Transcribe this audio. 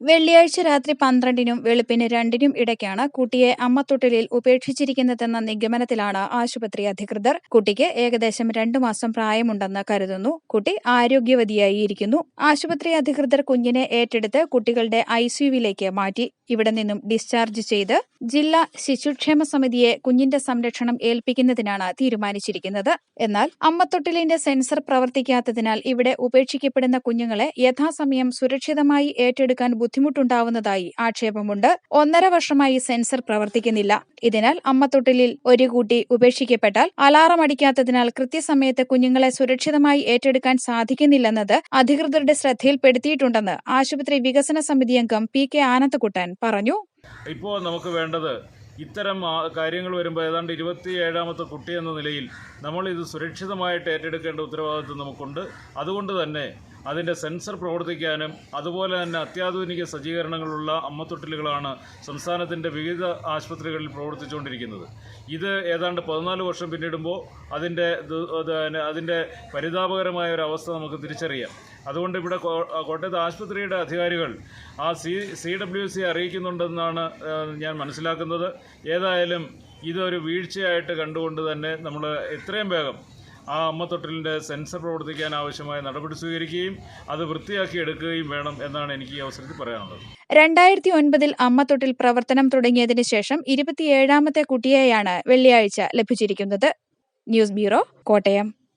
വെള്ളിയാഴ്ച രാത്രി പന്ത്രണ്ടിനും വെളുപ്പിന് രണ്ടിനും ഇടയ്ക്കാണ് കുട്ടിയെ അമ്മത്തൊട്ടിലിൽ ഉപേക്ഷിച്ചിരിക്കുന്നതെന്ന നിഗമനത്തിലാണ് ആശുപത്രി അധികൃതർ. കുട്ടിക്ക് ഏകദേശം രണ്ടു മാസം പ്രായമുണ്ടെന്ന് കരുതുന്നു. കുട്ടി ആരോഗ്യവതിയായിരിക്കുന്നു. ആശുപത്രി അധികൃതർ കുഞ്ഞിനെ ഏറ്റെടുത്ത് കുട്ടികളുടെ ഐസിയുവിലേക്ക് മാറ്റി. ഇവിടെ നിന്നും ഡിസ്ചാർജ് ചെയ്ത് ജില്ലാ ശിശുക്ഷേമ സമിതിയെ കുഞ്ഞിന്റെ സംരക്ഷണം ഏൽപ്പിക്കുന്നതിനാണ് തീരുമാനിച്ചിരിക്കുന്നത്. എന്നാൽ അമ്മത്തൊട്ടിലിന്റെ സെൻസർ പ്രവർത്തിക്കാത്തതിനാൽ ഇവിടെ ഉപേക്ഷിക്കപ്പെടുന്ന കുഞ്ഞുങ്ങളെ യഥാസമയം സുരക്ഷിതമായി ഏറ്റെടുക്കാൻ ബുദ്ധിമുട്ടുണ്ടാവുന്നതായി ആക്ഷേപമുണ്ട്. ഒന്നര വർഷമായി സെൻസർ പ്രവർത്തിക്കുന്നില്ല. ഇതിനാൽ അമ്മത്തൊട്ടിലിൽ ഒരു കൂട്ടി ഉപേക്ഷിക്കപ്പെട്ടാൽ അലാറം അടിക്കാത്തതിനാൽ കൃത്യസമയത്ത് കുഞ്ഞുങ്ങളെ സുരക്ഷിതമായി ഏറ്റെടുക്കാൻ സാധിക്കുന്നില്ലെന്നത് അധികൃതരുടെ ശ്രദ്ധയിൽപ്പെടുത്തിയിട്ടുണ്ടെന്ന് ആശുപത്രി വികസന സമിതി അംഗം പി കെ ആനന്ദകുട്ടൻ പറഞ്ഞു. ഇപ്പോൾ നമുക്ക് വേണ്ടത് ഇത്തരം കാര്യങ്ങൾ വരുമ്പോൾ ഏതാണ്ട് ഇരുപത്തി ഏഴാമത്തെ കുട്ടി എന്ന നിലയിൽ നമ്മൾ ഇത് സുരക്ഷിതമായിട്ട് ഏറ്റെടുക്കേണ്ട ഉത്തരവാദിത്വം നമുക്കുണ്ട്. അതുകൊണ്ട് തന്നെ അതിന്റെ സെൻസർ പ്രവർത്തിക്കാനും അതുപോലെ തന്നെ അത്യാധുനിക സജ്ജീകരണങ്ങളുള്ള അമ്മത്തൊട്ടിലുകളാണ് സംസ്ഥാനത്തിന്റെ വിവിധ ആശുപത്രികളിൽ പ്രവർത്തിച്ചുകൊണ്ടിരിക്കുന്നത്. ഇത് ഏതാണ്ട് പതിനാല് വർഷം പിന്നിടുമ്പോൾ അതിന്റെ അതിന്റെ പരിതാപകരമായ ഒരു അവസ്ഥ നമുക്ക് തിരിച്ചറിയാം. അതുകൊണ്ട് ഇവിടെ കോട്ടയത്ത് ആശുപത്രിയുടെ അധികാരികൾ ആ സി സി ഡബ്ല്യു സി അറിയിക്കുന്നുണ്ടെന്നാണ് ഞാൻ മനസ്സിലാക്കുന്നത്. ഏതായാലും ഇതൊരു വീഴ്ചയായിട്ട് കണ്ടുകൊണ്ട് തന്നെ നമ്മൾ എത്രയും വേഗം ആ അമ്മത്തൊട്ടിലിന്റെ സെൻസർ പ്രവർത്തിക്കാൻ ആവശ്യമായ നടപടി സ്വീകരിക്കുകയും അത് വൃത്തിയാക്കി എടുക്കുകയും വേണം എന്നാണ് എനിക്ക് ഈ അവസരത്തിൽ പറയാനുള്ളത്. രണ്ടായിരത്തി ഒൻപതിൽ അമ്മത്തൊട്ടിൽ പ്രവർത്തനം തുടങ്ങിയതിനു ശേഷം ഇരുപത്തിയേഴാമത്തെ കുട്ടിയെയാണ് വെള്ളിയാഴ്ച ലഭിച്ചിരിക്കുന്നത്. News bureau Kottayam.